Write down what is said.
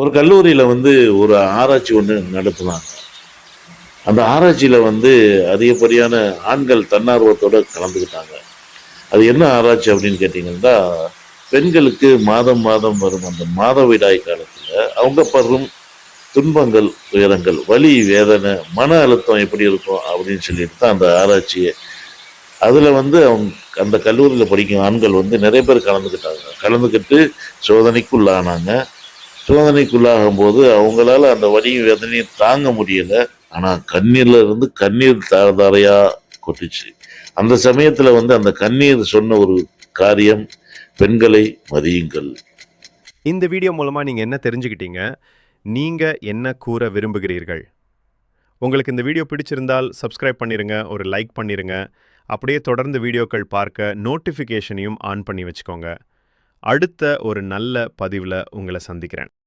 ஒரு கல்லூரியில் வந்து ஒரு ஆராய்ச்சி ஒன்று நடத்தினாங்க. அந்த ஆராய்ச்சியில் வந்து அதிகப்படியான ஆண்கள் தன்னார்வத்தோடு கலந்துக்கிட்டாங்க. அது என்ன ஆராய்ச்சி அப்படின்னு கேட்டிங்கன்னா பெண்களுக்கு மாதம் மாதம் வரும் அந்த மாதவிடாய் காலத்தில் அவங்க படுறும் துன்பங்கள் துயரங்கள் வலி வேதனை மன அழுத்தம் எப்படி இருக்கும் அப்படின்னு சொல்லிட்டு தான் அந்த ஆராய்ச்சியை அதில் வந்து அவங்க அந்த கல்லூரியில் படிக்கும் ஆண்கள் வந்து நிறைய பேர் கலந்துக்கிட்டாங்க. கலந்துக்கிட்டு சோதனைக்குள்ளானாங்க. சோதனைக்குள்ளாகும் போது அவங்களால அந்த வலியும் வேதனையும் தாங்க முடியல. ஆனால் கண்ணீர்ல இருந்து கண்ணீர் தாரதாரையா கொட்டுச்சு. அந்த சமயத்தில் வந்து அந்த கண்ணீர் சொன்ன ஒரு காரியம் பெண்களை மதியுங்கள். இந்த வீடியோ மூலமாக நீங்கள் என்ன தெரிஞ்சுக்கிட்டீங்க? நீங்கள் என்ன கூற விரும்புகிறீர்கள்? உங்களுக்கு இந்த வீடியோ பிடிச்சிருந்தால் சப்ஸ்கிரைப் பண்ணிருங்க ஒரு லைக் பண்ணிருங்க. அப்படியே தொடர்ந்து வீடியோக்கள் பார்க்க நோட்டிஃபிகேஷனையும் ஆன் பண்ணி வச்சுக்கோங்க. அடுத்த ஒரு நல்ல பதிவில் உங்களை சந்திக்கிறேன்.